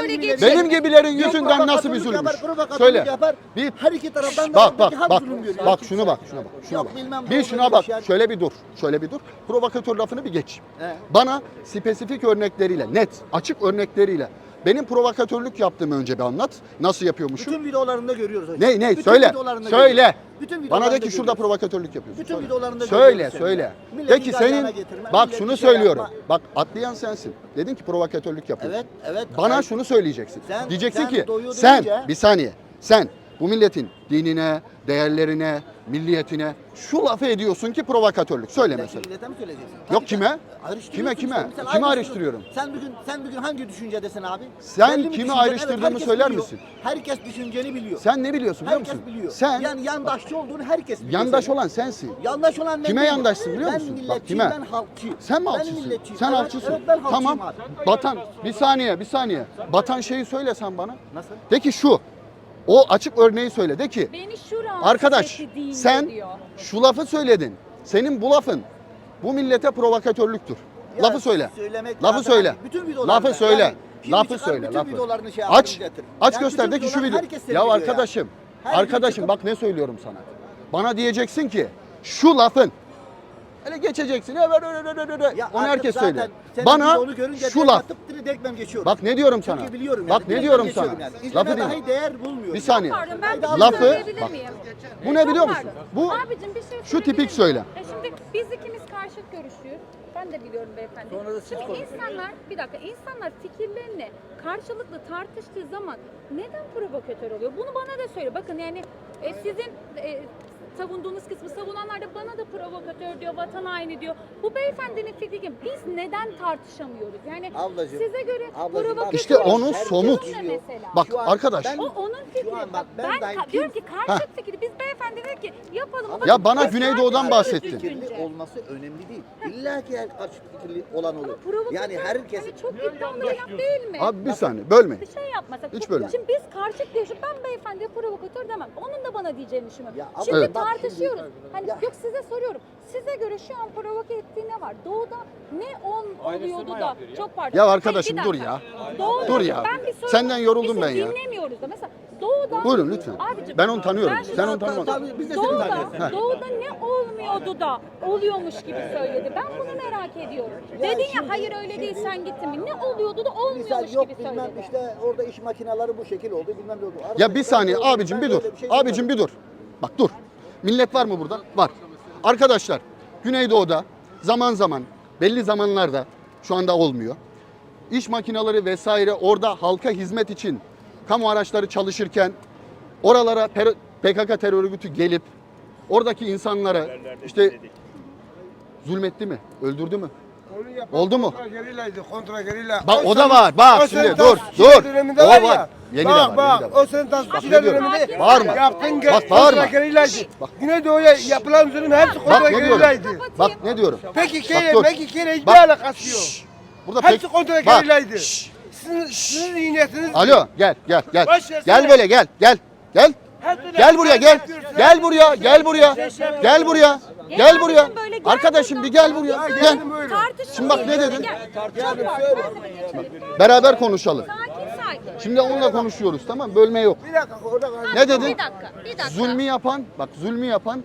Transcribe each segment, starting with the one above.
Geçin. Benim gibilerin yüzünden nasıl bir zulüm? yapar, Söyle. Yapar. Bir Her iki taraftan da Bak bak bak. zulüm görüyor. Bak şunu bak şuna bak. Şuna bak. Bir şuna olur, bak. şey- Şöyle bir dur. Şöyle bir dur. Provokatör lafını bir geç. Bana spesifik örnekleriyle, net, açık örnekleriyle benim provokatörlük yaptığımı önce bir anlat. Nasıl yapıyormuşum? Bütün videolarında görüyoruz hocam. Ne ne Bütün söyle. Söyle. görüyoruz. Bütün Bana de ki şurada provokatörlük yapıyorsun. Bütün söyle. videolarında Söyle söyle. De ki senin getirme, bak şunu şey söylüyorum. yapma. Bak atlayan sensin. Dedin ki provokatörlük yapıyorsun. Evet, evet. Bana Hayır. şunu söyleyeceksin. Sen- Diyeceksin sen ki sen bir saniye. Sen bu milletin dinine, değerlerine, milliyetine şu lafı ediyorsun ki provokatörlük. Söyle mesela. millete mi söyleyeceksin? Yok, kime? Kime, kime? Sen Kimi ayrıştırıyorum? Sen bugün sen bugün hangi düşüncedesin abi? Sen Belli bir kimi düşünce- ayrıştırdığımı herkes söyler biliyor. misin? Herkes düşünceni biliyor. Sen ne biliyorsun biliyor herkes musun? biliyor. Sen yani yandaşçı olduğunu herkes biliyor. yandaş senin. olan sensin. Yandaş olan ben Kime değilim. yandaşsın biliyor ben musun? Bak, milletçiyim, kime? ben halkçıyım. Sen mi Ben milletçiyim. Sen Evet, halkçısın. Evet, ben halkçıyım tamam. abi. Batan bir saniye bir saniye. Batan şeyi söyle sen bana. Nasıl? De ki şu. O açık örneği söyle. De ki Beni şu rahatsız arkadaş etti sen diyor. şu lafı söyledin. Senin bu lafın bu millete provokatörlüktür. Ya lafı söyle. söylemek Lafı lazım. söyle. Bütün. Lafı söyle. Yani Lafı söyle. bütün Lafı. videolarını şey Aç. getir. Aç Yani göster bütün de ki şu video. herkes Ya seyrediyor arkadaşım. Her Arkadaşım çıkıp- bak ne söylüyorum sana. Bana diyeceksin ki şu lafın Hele geçeceksin. Evet, evet, evet, evet. Ya Onu artık herkes zaten söylüyor. Bana videonu görünce şu direkt laf. atıp direkt ben geçiyorum. Bak ne diyorum Çünkü sana. biliyorum yani. Bak ne Direkt diyorum ben sana. geçiyorum Yani. Lafı dinle. dahi değer bulmuyorum. Bir saniye. Pardon ben bir şey Lafı- söyleyebilir bak. miyim? Bu ne Çok biliyor musun? pardon. Bu Abicim bir şey şu söyleyebilir tipik miyim? söyle. E şimdi biz ikimiz karşıt görüşüyoruz. Ben de biliyorum beyefendi. Sonra da siz Şimdi konuşun. insanlar, bir dakika, insanlar fikirlerini karşılıklı tartıştığı zaman neden provokatör oluyor? Bunu bana da söyle. Bakın yani e, sizin e, savunduğunuz kısmı savunanlar da bana da provokatör diyor, vatan haini diyor. Bu beyefendinin fikri. Biz neden tartışamıyoruz? Yani Ablacığım, size göre ablacığım provokatör İşte onun Herkes somut. Bak Şu an arkadaş. ben- O onun fikri. Şu an bak, ben ben, dahi kim- diyorum ki karşıt fikri. Biz beyefendi dedi ki yapalım. ama Ya bana Güneydoğu'dan bahsettin. fikirli olması önemli değil. İlla ki her karşı fikirli olan olur. Yani herkes hani çok iddialı laf değil mi? Abi bir saniye bölmeyin. bir şey yapmasak. Hiç Bu- bölme. Şimdi biz karşıt diyoruz. Ben beyefendiye provokatör demem. Onun da bana diyeceğini ama şimdi Evet. Tartışıyoruz. hani Ya- yok size soruyorum. Size göre şu an provoke ettiği ne var? Doğuda ne on oluyordu da çok pardon. Ya Hayır, arkadaşım bir dur dakika. ya. Doğuda, Dur ya. Ben bir soru- Senden yoruldum ben ya. Dinlemiyoruz da mesela Doğuda. Buyurun lütfen. Abicim, Ben onu tanıyorum. ben Sen onu tanımıyorsun. Tabii biz de seni Doğuda, tanıyoruz. doğuda ne olmuyordu da oluyormuş gibi söyledi. Ben bunu merak ediyorum. Dedin ya hayır öyle değil sen gittin mi? Ne oluyordu da olmuyormuş Misal yok gibi bilmem söyledi. işte orada iş makineleri bu şekil oldu bilmem ne oldu. Ya bir saniye ben abicim böyle bir dur. şey Abicim bir dur. Bak dur. Millet var mı burada? Var. Arkadaşlar Güneydoğu'da zaman zaman belli zamanlarda şu anda olmuyor. İş makineleri vesaire orada halka hizmet için kamu araçları çalışırken oralara PKK terör örgütü gelip oradaki insanlara işte zulmetti mi? Öldürdü mü? Oldu mu? Kontra gerillaydı, kontra gerilla. Bak o da var. Bak şimdi dur dur. O var. Yeni de bak, var. Bak de var. o senin tasfiye döneminde Bağırma. yaptığın Bak, bağırma. gerillaydı. Bak. Güneydoğu'ya yapılan zulüm hepsi kontra Bak ne diyorum? Bak? Peki Bak kere, peki kere hiçbir Bak. alakası yok. Şşş. Burada Hepsi pek... kontra Bak. gerillaydı. Şşş. Sizin, sizin niyetiniz. Alo gel gel gel. Gel böyle gel gel. Gel. Gel buraya gel. Gel buraya gel buraya. Gel buraya. Gel buraya. abicim böyle gel Arkadaşım bir gel buraya. Gel. Şimdi bak ne dedin? Beraber konuşalım. Sakin sakin. Şimdi onunla konuşuyoruz tamam Bölme yok. Bir dakika orada kal. Ne dedin? Bir dakika, bir dakika. Zulmü yapan bak zulmü yapan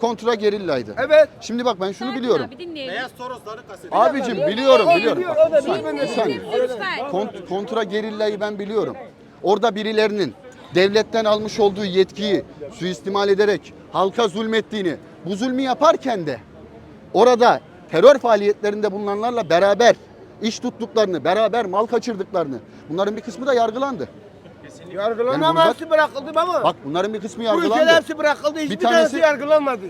kontra gerillaydı. Evet. Şimdi bak ben şunu biliyorum. Abi dinleyelim. Abicim biliyorum O biliyorum. biliyor, Bak, bir saniye. Lütfen. Kont- kontra gerillayı ben biliyorum. Orada birilerinin devletten almış olduğu yetkiyi suistimal ederek halka zulmettiğini, bu zulmü yaparken de orada terör faaliyetlerinde bulunanlarla beraber iş tuttuklarını, beraber mal kaçırdıklarını, bunların bir kısmı da yargılandı. Yargılanan Yani bunlar- hepsi bırakıldı baba. Bak bunların bir kısmı Bu ülkede yargılandı. hepsi bırakıldı. Hiçbir tanesi- tanesi yargılanmadı.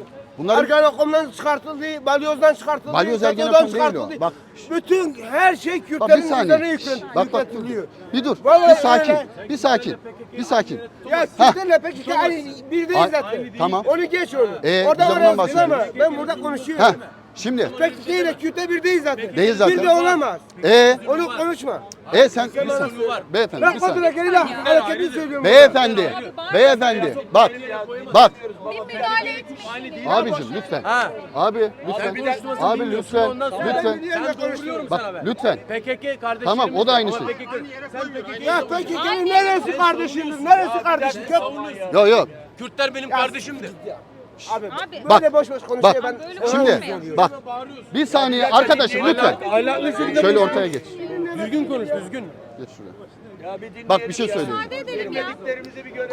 Bunların- Ergenekon'dan çıkartıldı, balyozdan çıkartıldı, Balyoz Ergenekon değil o. çıkartıldı. Bak. Bütün her şey Bak Kürtlerin bir üzerine saniye. yüklen, Bak bak dur, yükletiliyor. dur. Bir dur. Vallahi Bir sakin. öyle. Bir sakin. Bir sakin. Ya Hah. Kürtlerle peki ki aynı bir değil Ay- zaten. tamam. Oradan geç onu. Ee, Orada orası ama bahsediyoruz. ben burada konuşuyorum. Heh. Şimdi PKK ile Kürt'e bir değil zaten. Değil zaten. Bir de olamaz. e Onu konuşma. e sen bir saniye. beyefendi Ben bir saniye. geriyle hareketini söylüyorum. Beyefendi, beyefendi bak bak Bir müdahale etmeyin. abicim lütfen. Abi lütfen. Abi lütfen lütfen. Sen konuşuyorum Bak lütfen. PKK kardeşim. Tamam, o da aynı şey. Sen PKK. Ya PKK'nın neresi kardeşimdir? Neresi kardeşim? Yok yok. Kürtler benim kardeşimdir. Abi, Abi. Bak, böyle boş boş konuşuyor Bak ben. Böyle şimdi bak bir saniye arkadaşım lütfen. Ahlaklı şekilde Şöyle ortaya geç. düzgün konuş düzgün. Geç şuraya. Bak bir şey söyleyeyim. Müsaade edelim ya.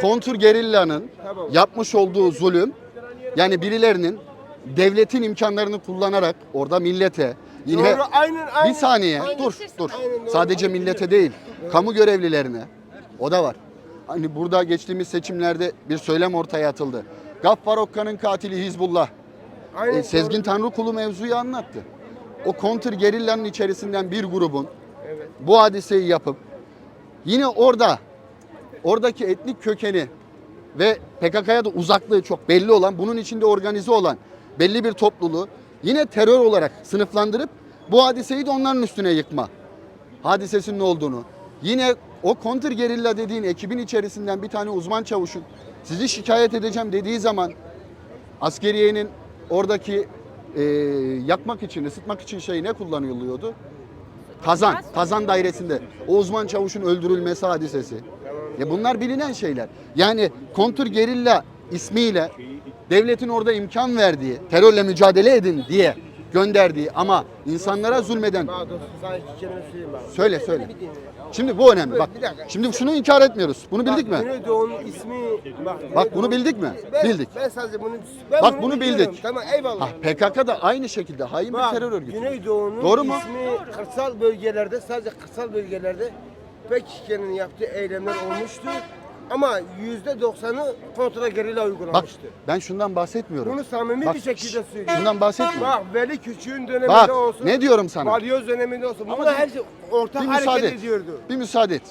Kontur gerillanın yapmış olduğu zulüm yani birilerinin devletin imkanlarını kullanarak orada millete yine Doğru, aynen, aynen. bir saniye Aynen. dur dur. Aynen doğru. Sadece millete değil kamu görevlilerine o da var. Hani burada geçtiğimiz seçimlerde bir söylem ortaya atıldı. Gaffar Okka'nın katili Hizbullah. Aynen E, Sezgin Tanrıkulu mevzuyu anlattı. O kontur gerillanın içerisinden bir grubun bu hadiseyi yapıp yine orada oradaki etnik kökeni ve PKK'ya da uzaklığı çok belli olan, bunun içinde organize olan belli bir topluluğu yine terör olarak sınıflandırıp bu hadiseyi de onların üstüne yıkma hadisesinin olduğunu. Yine o kontur gerilla dediğin ekibin içerisinden bir tane uzman çavuşun sizi şikayet edeceğim dediği zaman askeriyenin oradaki e, yakmak için, ısıtmak için şey ne kullanılıyordu? Kazan, kazan dairesinde o uzman çavuşun öldürülmesi hadisesi. Ya bunlar bilinen şeyler. Yani kontur gerilla ismiyle devletin orada imkan verdiği, terörle mücadele edin diye gönderdiği ama insanlara zulmeden Bak dostum sana iki kelime söyleyeyim bak. söyle söyle. Şimdi bu önemli. Bak. Şimdi şunu inkar etmiyoruz. Bunu bildik mi? Güneydoğu'nun ismi bak. Bak bunu bildik mi? Ben, Bildik. Ben sadece bunu ben Bak bunu biliyorum. bildik. Tamam eyvallah. Ha, PKK da aynı şekilde hain bir Bak, terör örgütü. Güneydoğu'nun Doğru mu? ismi kırsal bölgelerde sadece kırsal bölgelerde PKK'nın yaptığı eylemler olmuştu. Ama yüzde doksanı kontra gerilla Bak uygulamıştı. ben şundan bahsetmiyorum. Bunu samimi Bak, bir şekilde şş, söylüyorum. Şundan bahsetmiyorum. Bak Veli Küçük'ün döneminde Bak olsun. ne diyorum sana? Balyoz döneminde olsun. Ama Bunlar bir- her şey ortak Bir hareket müsaade et. ediyordu. Bir müsaade et.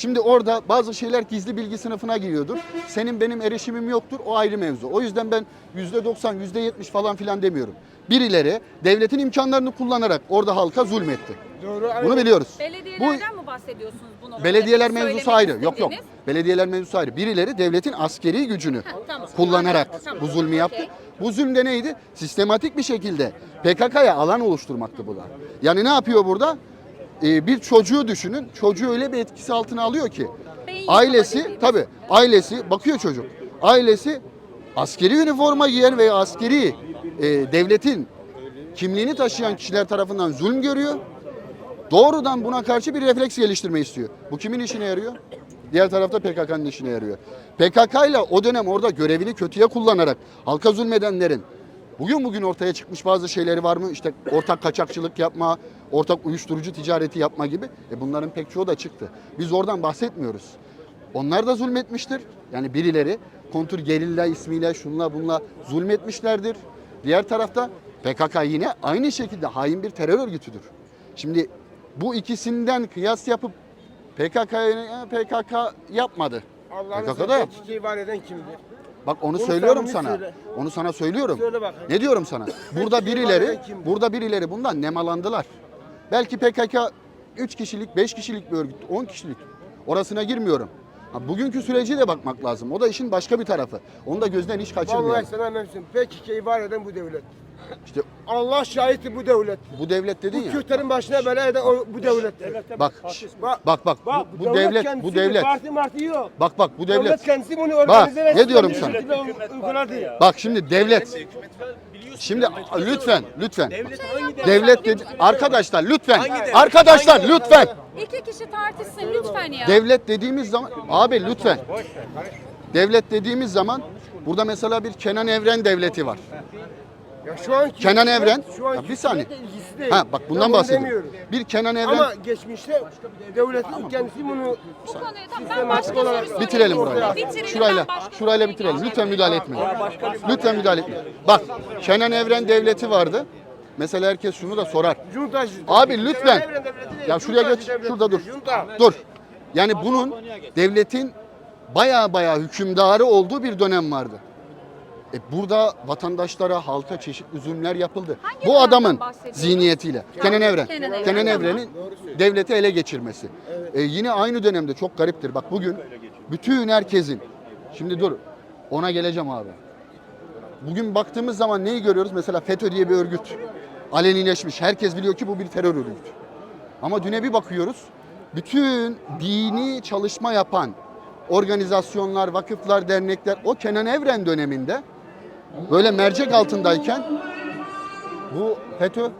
Şimdi orada bazı şeyler gizli bilgi sınıfına giriyordur. Senin benim erişimim yoktur. O ayrı mevzu. O yüzden ben %90, %70 falan filan demiyorum. Birileri devletin imkanlarını kullanarak orada halka zulmetti. Doğru. Bunu biliyoruz. Belediyelerden mi bahsediyorsunuz bu noktada? Belediyeler Söylemek mevzusu ayrı. Yok yok. istediğiniz? Belediyeler mevzusu ayrı. Birileri devletin askeri gücünü tamam. kullanarak Tamam. bu zulmü yaptı. Okey. Bu zulm de neydi? Sistematik bir şekilde PKK'ya alan oluşturmaktı bu da. Yani ne yapıyor burada? Ee, bir çocuğu düşünün. Çocuğu öyle bir etkisi altına alıyor ki ailesi tabi ailesi bakıyor çocuk. Ailesi askeri üniforma giyen veya askeri e, devletin kimliğini taşıyan kişiler tarafından zulüm görüyor. Doğrudan buna karşı bir refleks geliştirme istiyor. Bu kimin işine yarıyor? Diğer tarafta PKK'nın işine yarıyor. PKK ile o dönem orada görevini kötüye kullanarak halka zulmedenlerin bugün bugün ortaya çıkmış bazı şeyleri var mı? İşte ortak kaçakçılık yapma, ortak uyuşturucu ticareti yapma gibi. E bunların pek çoğu da çıktı. Biz oradan bahsetmiyoruz. Onlar da zulmetmiştir. Yani birileri kontur gerilla ismiyle şunla bunla zulmetmişlerdir. Diğer tarafta PKK yine aynı şekilde hain bir terör örgütüdür. Şimdi bu ikisinden kıyas yapıp PKK yapmadı. Allah'ın PKK da sen yap. PKK'yı var eden kimdir? Bak onu Bunu söylüyorum sana. söyle. Onu sana söylüyorum. Söyle bakayım. Ne diyorum sana? Burada birileri burada birileri bundan nemalandılar. Belki PKK 3 kişilik, 5 kişilik bir örgüt, 10 kişilik. Orasına girmiyorum. Ha, bugünkü süreci de bakmak lazım. O da işin başka bir tarafı. Onu da gözden hiç Vallahi kaçırmayalım. sana memnunum. PKK'yı var eden bu devlet. İşte Allah şahidi bu devlet. bu devlet dedin Bu ya. Kürtlerin başına bela eden o, bu devlet. Bak, Bak, bak bak bu, bu devlet, kendisi bu devlet. Parti marti yok. Bak bak bu Devlet, devlet. kendisi bunu organize ve ne diyorum sana? uyguladı. Bak şimdi devlet. Şimdi lütfen, lütfen. Devlet? Devlet dedi. Arkadaşlar lütfen. Arkadaşlar lütfen. İki kişi tartışsın lütfen ya. Devlet dediğimiz zaman abi lütfen. Devlet dediğimiz zaman burada mesela bir Kenan Evren devleti var. Ya şu anki Kenan Evren. şu anki Ya bir saniye. hükümetle ilgisi değil. Ha bak Ben bundan bunu bahsediyorum. demiyorum. Bir Kenan Evren Ama geçmişte devletin kendisi bunu Bu konuyu tamam ben başka soru olarak- sorayım. bitirelim burayı. Bitirelim, Şurayla ben başka şurayla soruya bitirelim. Lütfen müdahale etmeyin. Lütfen müdahale etmeyin. Bak Kenan Evren devleti vardı. Mesela herkes şunu da sorar. Juntacı. Abi lütfen. Kenan Evren devleti değil, Ya şuraya geç. devleti Şurada dur. Junta. Dur. Yani bunun devletin baya baya hükümdarı olduğu bir dönem vardı. E burada vatandaşlara, halka çeşitli zulümler yapıldı. Hangi Bu adamın zihniyetiyle. Kenan Evren. Kenan Evren, Kenan. Evren'in devleti ele geçirmesi. E, yine aynı dönemde çok gariptir. Bak bugün bütün herkesin Şimdi dur. Ona geleceğim abi. Bugün baktığımız zaman neyi görüyoruz? Mesela FETÖ diye bir örgüt. Alenileşmiş. Herkes biliyor ki bu bir terör örgütü. Ama düne bir bakıyoruz. Bütün dini çalışma yapan organizasyonlar, vakıflar, dernekler o Kenan Evren döneminde böyle mercek altındayken bu FETÖ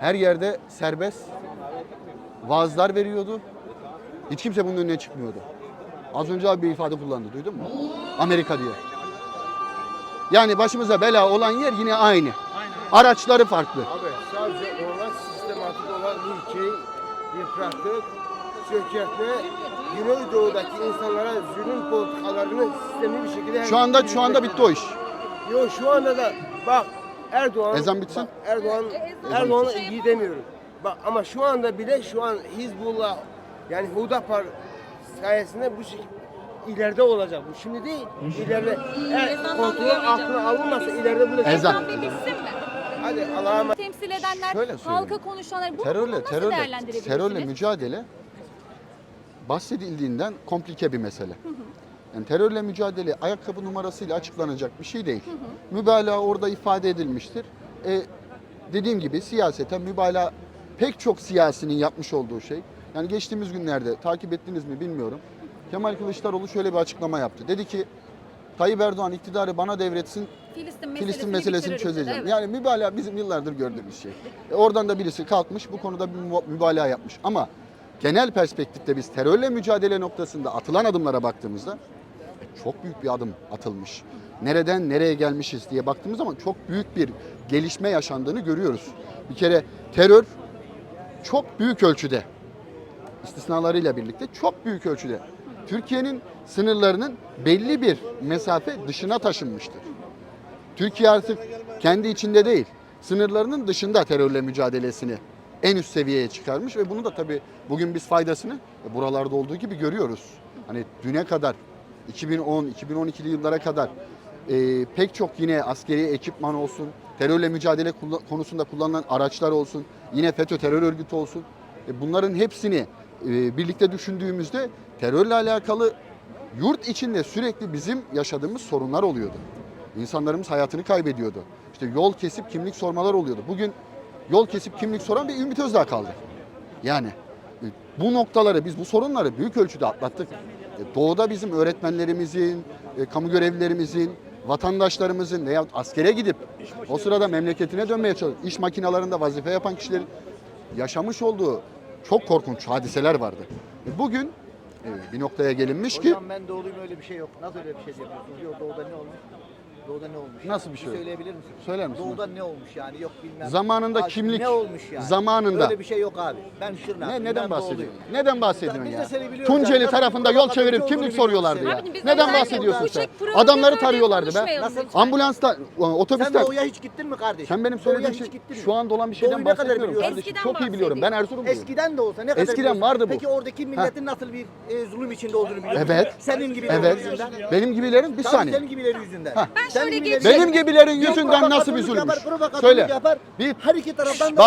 her yerde serbest vaazlar veriyordu. Hiç kimse bunun önüne çıkmıyordu. Az önce abi bir ifade kullandı duydun mu? Amerika diye. Yani başımıza bela olan yer yine aynı. Araçları farklı. Abi sadece onlar sistematik olarak ülkeyi yıprattık, çökertme, Güneydoğu'daki insanlara zulüm politikalarını sistemli bir şekilde... Şu anda şu anda bitti o iş. Yok şu anda da bak Erdoğan... Ezan bitsin. Bak, Erdoğan, ezan Erdoğan'ı bitsin. iyi demiyorum. Bak ama şu anda bile şu an Hizbullah yani Hudapar sayesinde bu şey ileride olacak. Bu şimdi değil. İleride eğer Ezandan kontrol duyamayacağım. altına alınmasa ileride bu da Ezan. Bir bitsin mi? Hadi Allah'a emanet. Temsil edenler, Şöyle söyleyeyim. halka konuşanlar bunu Terörle nasıl terörle değerlendirebilirsiniz? terörle mücadele bahsedildiğinden komplike bir mesele. Yani terörle mücadele ayakkabı numarasıyla açıklanacak bir şey değil. Mübalağa orada ifade edilmiştir. E, dediğim gibi siyaseten mübalağa pek çok siyasinin yapmış olduğu şey. Yani geçtiğimiz günlerde takip ettiniz mi bilmiyorum. Kemal Kılıçdaroğlu şöyle bir açıklama yaptı. Dedi ki Tayyip Erdoğan iktidarı bana devretsin, Filistin meselesini, Filistin meselesini çözeceğim. evet. Yani mübalağa bizim yıllardır gördüğümüz şey. E, oradan da birisi kalkmış bu konuda bir müba- mübalağa yapmış. Ama genel perspektifte biz terörle mücadele noktasında atılan adımlara baktığımızda çok büyük bir adım atılmış. Nereden nereye gelmişiz diye baktığımız zaman çok büyük bir gelişme yaşandığını görüyoruz. Bir kere terör çok büyük ölçüde istisnalarıyla birlikte çok büyük ölçüde Türkiye'nin sınırlarının belli bir mesafe dışına taşınmıştır. Türkiye artık kendi içinde değil, sınırlarının dışında terörle mücadelesini en üst seviyeye çıkarmış ve bunu da tabii bugün biz faydasını e, buralarda olduğu gibi görüyoruz. Hani düne kadar 2010-2012'li yıllara kadar e, pek çok yine askeri ekipman olsun, terörle mücadele konusunda kullanılan araçlar olsun, yine FETÖ terör örgütü olsun. E, bunların hepsini e, birlikte düşündüğümüzde terörle alakalı yurt içinde sürekli bizim yaşadığımız sorunlar oluyordu. İnsanlarımız hayatını kaybediyordu. İşte yol kesip kimlik sormalar oluyordu. Bugün yol kesip kimlik soran bir Ümit Özdağ kaldı. Yani e, bu noktaları biz bu sorunları büyük ölçüde atlattık. E, Doğuda bizim öğretmenlerimizin, e, kamu görevlilerimizin, vatandaşlarımızın veya askere gidip o sırada memleketine dönmeye çalışan iş makinalarında vazife yapan kişilerin yaşamış olduğu çok korkunç hadiseler vardı. E, Bugün bir noktaya gelinmiş ki Hocam ben doğruyum öyle bir şey yok. Nasıl öyle bir şey yapıyorsunuz? Yok doğuda ne olmuş? Doğuda ne olmuş? Nasıl bir şey? Söyleyebilir misiniz? Söyler misin? Doğuda ne olmuş yani? Yok bilmem. Zamanında Abi, kimlik- Ne olmuş yani? zamanında- Öyle bir şey yok abi. Ben Şırnak. Ne, neden bahsediyorsun? Neden bahsediyorsun Biz de ya? seni biliyoruz Tunceli yani. tarafında yol çevirip kimlik soruyorlardı ya. Neden bahsediyorsun sen? Adamları tarıyorlardı be. Ambulansta, e, Sen otobüste. doğuya hiç gittin mi kardeşim? Sen benim söylediğim şey şu anda olan bir şeyden Doğuyu ne kadar bahsetmiyorum biliyorsun? kardeşim. Eskiden Çok iyi biliyorum. Ben Erzurumluyum. Eskiden de olsa ne kadar Eskiden vardı bu. Peki oradaki milletin nasıl bir e, zulüm içinde olduğunu biliyor musun? Evet. Senin gibilerin Evet. Benim gibilerin bir saniye. senin gibilerin yüzünden. Hah. Ben şöyle gibilerin- geçeyim. Benim gibilerin yüzünden nasıl bir zulmüş? Söyle. Bir Her iki taraftan da Bak,